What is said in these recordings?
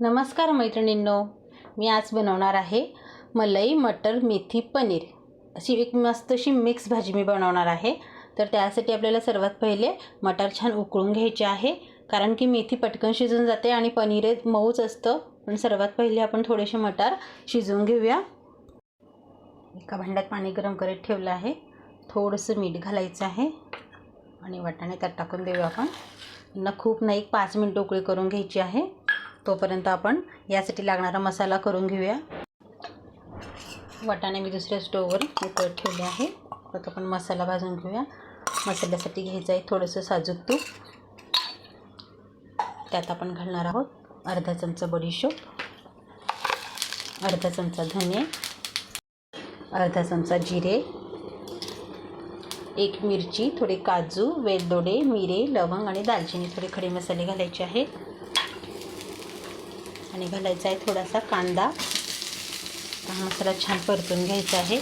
नमस्कार मैत्रिणींनो मी आज बनवणार आहे मलाई मटर मेथी पनीर. अशी एक मस्त अशी मिक्स भाजी मी बनवणार आहे. तर त्यासाठी आपल्याला सर्वात पहिले मटार छान उकळून घ्यायचे आहे. कारण की मेथी पटकन शिजून जाते आणि पनीर मऊच असतं. पण सर्वात पहिले आपण थोडेसे मटार शिजवून घेऊया. एका भांड्यात पाणी गरम करत ठेवलं आहे. थोडंसं मीठ घालायचं आहे. आणि वाटाणे त्यात टाकून देऊया आपण. यांना खूप नाही एक पाच मिनटं उकळी करून घ्यायची आहे. तोपर्यंत आपण यासाठी लागणारा मसाला करून घेऊया. वाटाणे मी दुसऱ्या स्टोववर उकळत ठेवले आहे. परत आपण मसाला भाजून घेऊया. मसाल्यासाठी घ्यायचं आहे थोडंसं साजूक तूप. त्यात आपण घालणार आहोत अर्धा चमचा बडीशोप अर्धा चमचा धने अर्धा चमचा जिरे एक मिरची थोडे काजू वेलदोडे मिरे लवंग आणि दालचिनी थोडे खडे मसाले घालायचे आहेत. आणि घालायचा आहे थोडासा कांदा. मसाला छान परतून घ्यायचा आहे.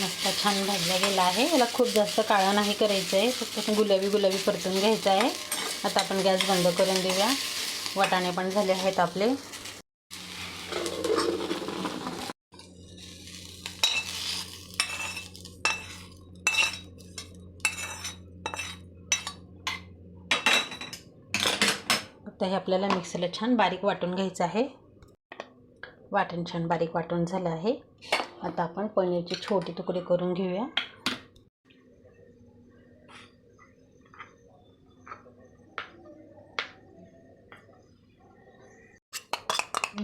मस्त छान भाजला गेला आहे. याला खूप जास्त काळा नाही करायचं आहे फक्त गुलाबी गुलाबी परतून घ्यायचं आहे. आता आपण गॅस बंद करून देऊया. वाटाणे पण झाले आहेत आपले. फक्त हे आपल्याला मिक्सरला छान बारीक वाटून घ्यायचं आहे. वाटण छान बारीक वाटून झालं आहे. आता आपण पनीरचे छोटे तुकडे करून घेऊया.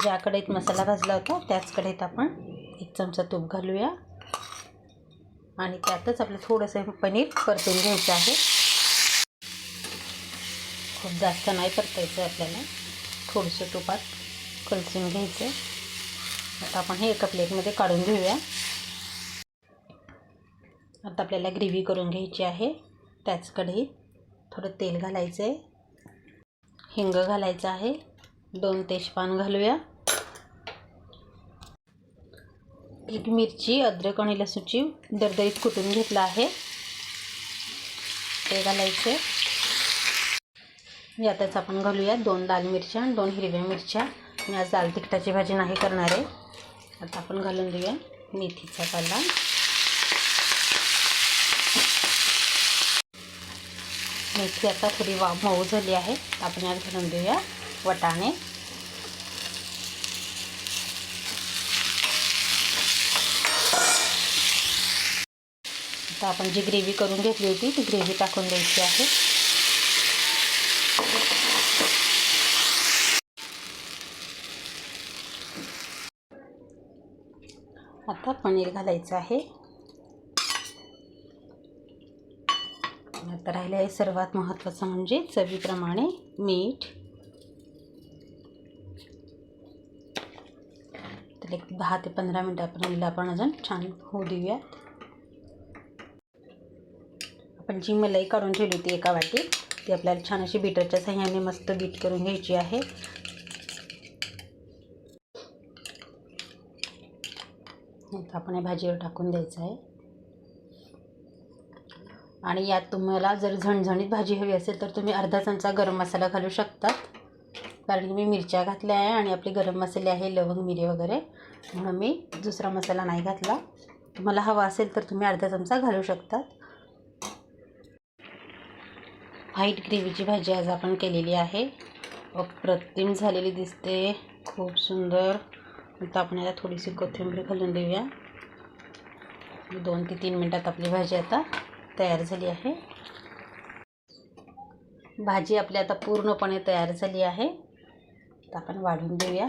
ज्या कढईत मसाला भाजला होता त्याच कढईत आपण एक चमचा तूप घालूया. आणि त्यातच आपलं थोडंसं पनीर परतून घ्यायचं आहे. खूप जास्त नाही परतायचं आपल्याला. थोडंसं तुपात कलसून घ्यायचं. आता आपण हे एका प्लेटमध्ये काढून घेऊया. आता आपल्याला ग्रेव्ही करून घ्यायची आहे. त्याच कढईत थोडं तेल घालायचं आहे हिंग घालायचं आहे. दोन तेजपान घालूया. एक मिरची अद्रक आणि लसूची दरदरीत कुटून घेतलं आहे. ते घालायचे यातच आपण घालूया दोन लाल मिरच्या आणि दोन हिरव्या मिरच्या. मी आज दाल तिखटाची भाजी नाही करणार आहे. आता आपण घालून देऊया मेथीचा पाला. मेथी आता थोडी वा मऊ झाली आहे. आपण यात घालून देऊया वटाणे. आता आपण जी ग्रेव्ही करून घेतली होती ती ग्रेव्ही टाकून द्यायची आहे. आता पनीर घालायचं आहे. आता राहिलं आहे सर्वात महत्त्वाचं म्हणजे चवीप्रमाणे मीठ. तर एक दहा ते पंधरा मिनटापर्यंत आपण अजून छान होऊ देऊया आपण जी मलाई काढून ठेवली होती एका वाटीत ती आपल्याला छान अशी बीटरच्या साह्याने मस्त बीट करून घ्यायची आहे. आता आपण या भाजीवर टाकून द्यायचं आहे. आणि यात तुम्हाला जर झणझणीत भाजी हवी असेल तर तुम्ही अर्धा चमचा गरम मसाला घालू शकतात. कारण की मी मिरच्या घातल्या आहे आणि आपले गरम मसाले आहे लवंग मिरे वगैरे. म्हणून मी दुसरा मसाला नाही घातला. तुम्हाला हवा असेल तर तुम्ही अर्धा चमचा घालू शकतात. व्हाईट ग्रेव्हीची भाजी आज आपण केलेली आहे. अप्रतिम झालेली दिसते. खूप सुंदर. आता आपण याला थोडीशी कोथिंबीर घालून देऊया. दोन ते तीन मिनटात आपली भाजी आता तयार झाली आहे. भाजी आपली आता पूर्णपणे तयार झाली आहे. तर आपण वाढून देऊया.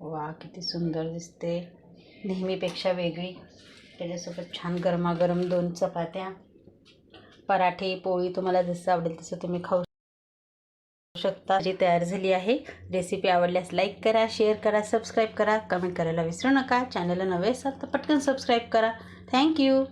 वा किती सुंदर दिसते. नेहमीपेक्षा वेगळी. त्याच्यासोबत छान गरमागरम दोन चपात्या. पराठे पोळी तुम्हाला जसं आवडेल तसं तुम्ही खाऊ शकता. जी तयार झाली आहे. रेसिपी आवडल्यास लाईक करा शेअर करा सबस्क्राईब करा. कमेंट करायला विसरू नका. चॅनलला नवे असाल तर पटकन सबस्क्राईब करा. थँक्यू